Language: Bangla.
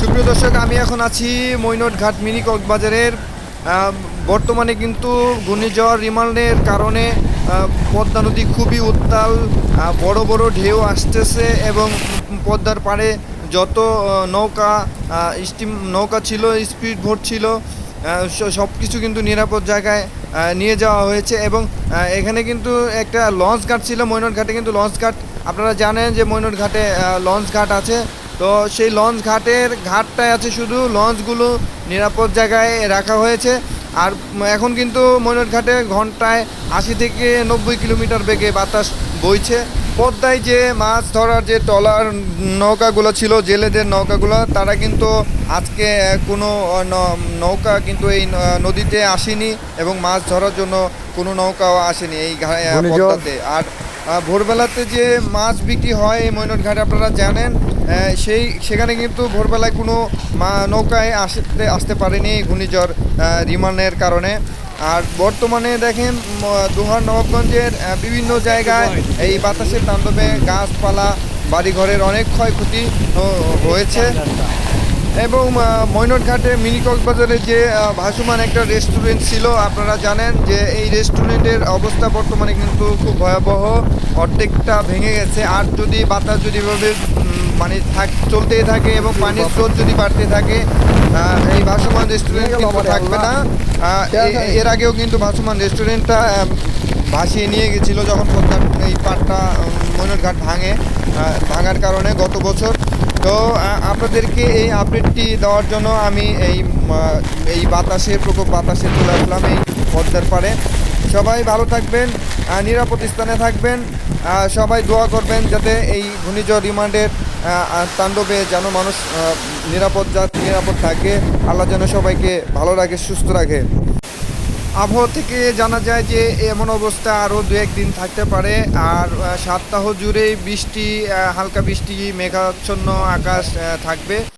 সুপ্রিয় দর্শক, আমি এখন আছি মৈনট ঘাট মিনি কক্সবাজারের বর্তমানে কিন্তু ঘূর্ণিঝড় রিমান্ডের কারণে পদ্মা নদী খুবই উত্তাল বড় বড় ঢেউ আসতেছে এবং পদ্মার পাড়ে যত নৌকা স্টিম নৌকা ছিল স্পিড ভোট ছিল সব কিছু কিন্তু নিরাপদ জায়গায় নিয়ে যাওয়া হয়েছে এবং এখানে কিন্তু একটা লঞ্চ ঘাট ছিল মৈনট ঘাটে কিন্তু লঞ্চ ঘাট। আপনারা জানেন যে মৈনট ঘাটে লঞ্চ ঘাট আছে। তো সেই লঞ্চ ঘাটের ঘাটটায় আছে শুধু লঞ্চগুলো নিরাপদ জায়গায় রাখা হয়েছে। আর এখন কিন্তু মৈনট ঘাটে ঘন্টায় আশি থেকে নব্বই কিলোমিটার বেগে বাতাস বইছে। পদ্মায় যে মাছ ধরার যে ট্রলার নৌকাগুলো ছিল জেলেদের নৌকাগুলো তারা কিন্তু আজকে কোনো ন- নৌকা কিন্তু এই নদীতে আসেনি এবং মাছ ধরার জন্য কোনো নৌকাও আসেনি এই পদ্মাতে। আর ভোরবেলাতে যে মাছ বিক্রি হয় এই মৈনট ঘাটে আপনারা জানেন সেই সেখানে কিন্তু ভোরবেলায় কোনো মা- নৌকায় আসতে আসতে পারেনি ঘূর্ণিঝড় রিমানের কারণে। আর বর্তমানে দেখেন দুহার নবাবগঞ্জের বিভিন্ন জায়গায় এই বাতাসের তাণ্ডবে গাছপালা, বাড়িঘরের অনেক ক্ষয়ক্ষতি হয়েছে। এবং আহ, মৈনট ঘাটে মিনি কক্সবাজারে যে ভাসমান একটা রেস্টুরেন্ট ছিল আপনারা জানেন যে এই রেস্টুরেন্টের অবস্থা বর্তমানে কিন্তু খুব ভয়াবহ। অর্ধেকটা ভেঙে গেছে। আর যদি বাতাস যদি এভাবে মানে থাক চলতেই থাকে এবং পানির স্রোত যদি বাড়তে থাকে এই ভাসমান রেস্টুরেন্ট কিন্তু থাকবে না। এর আগেও কিন্তু ভাসমান রেস্টুরেন্টটা ভাসিয়ে নিয়ে গেছিল যখন পদ্মার এই পাটটা মৈনট ঘাট ভাঙে ভাঙার কারণে গত বছর। তো আপনাদেরকে এই আপডেটটি দেওয়ার জন্য আমি এই এই বাতাসের প্রকোপ বাতাসে চলে আসলাম এই পদ্মার পাড়ে। সবাই ভালো থাকবেন নিরাপদ স্থানে থাকবেন সবাই দোয়া করবেন যাতে এই ঘূর্ণিঝড় রিমান্ডের তাণ্ডবে যেন মানুষ নিরাপদ নিরাপদ থাকে। আল্লাহ যেন সবাইকে ভালো রাখে, সুস্থ রাখে। আবহাওয়া থেকে জানা যায় যে এমন অবস্থা আরও দু একদিন থাকতে পারে। আর সপ্তাহ জুড়েই বৃষ্টি হালকা বৃষ্টি, মেঘাচ্ছন্ন আকাশ থাকবে।